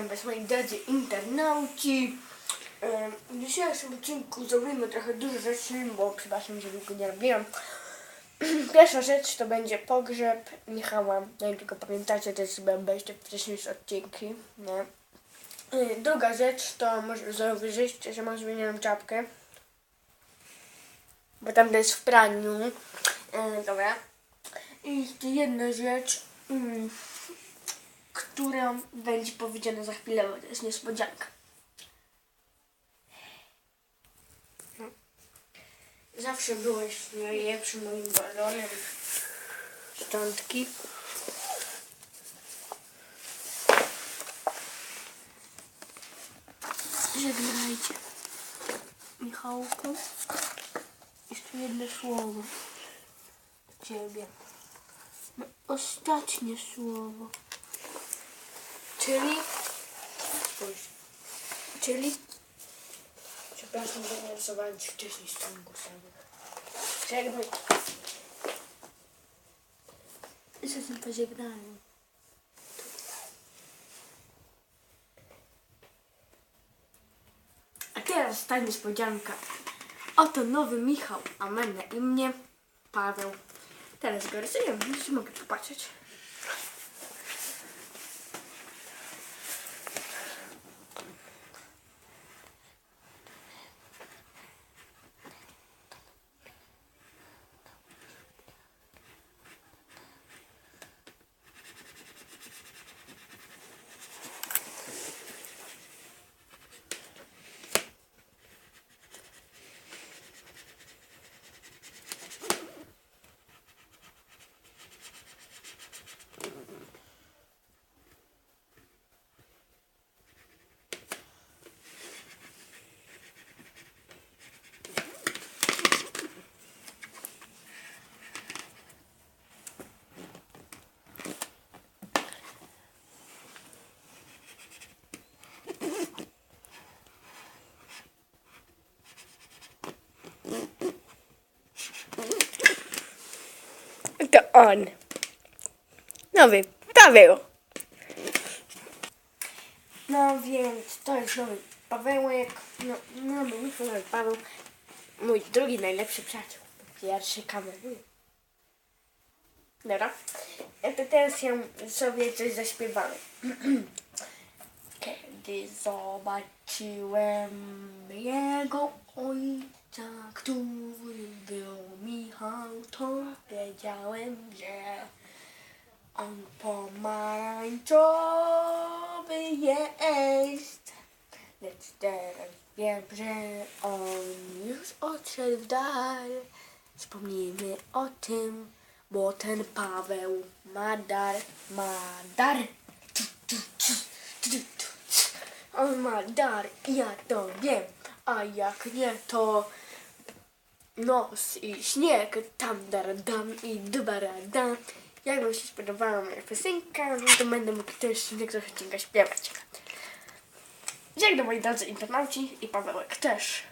Witam Was moi drodzy internauci. W dzisiejszym odcinku zrobimy trochę dużo rzeczy, bo przepraszam, że długo nie robiłam. Pierwsza rzecz to będzie pogrzeb Michała. Nie tylko pamiętacie, też sobie obejrzcie wcześniejsze odcinki. No. Y, Druga rzecz to może zauważyliście, że mam zmienioną czapkę. Bo tam jest w praniu. E, dobra. I jeszcze jedna rzecz. Która będzie powiedziana za chwilę, bo to jest niespodzianka. No. Zawsze byłeś najlepszym moim balonem szczątki. Żegnajcie. Michałku. Jeszcze jedno słowo. Ciebie. No, ostatnie słowo. Czyli. Spójrz. Czyli. Przepraszam, że nie rysowałem ci wcześniej z tym głosem. Żegnaj. I co tym pożegnałem? A teraz ta niespodzianka. Oto nowy Michał, a ma na imię Paweł. Teraz go rysujemy, jeszcze mogę popatrzeć. To on. Nowy Paweł. No więc to jest nowy Pawełek. No, no, no nowy Paweł. Mój drugi najlepszy przyjaciół. Pierwszy kameruje. Dobra. A to teraz ja sobie coś zaśpiewamy. Kiedy zobaczyłem jego ojca, który był Michał, to wiedziałem, że on pomarańczowy jest. Lecz teraz wiem, że on już odszedł w dal. Wspomnijmy o tym, bo ten Paweł ma dar, ma dar. On ma dar, ja to wiem, a jak nie to nos i śnieg, tam dar dam i dubara dam. Jak wam się spodobała moja piosenka, no to będę mógł też niektórych odcinka śpiewać. Żegnam moi drodzy internauci i Pawełek też.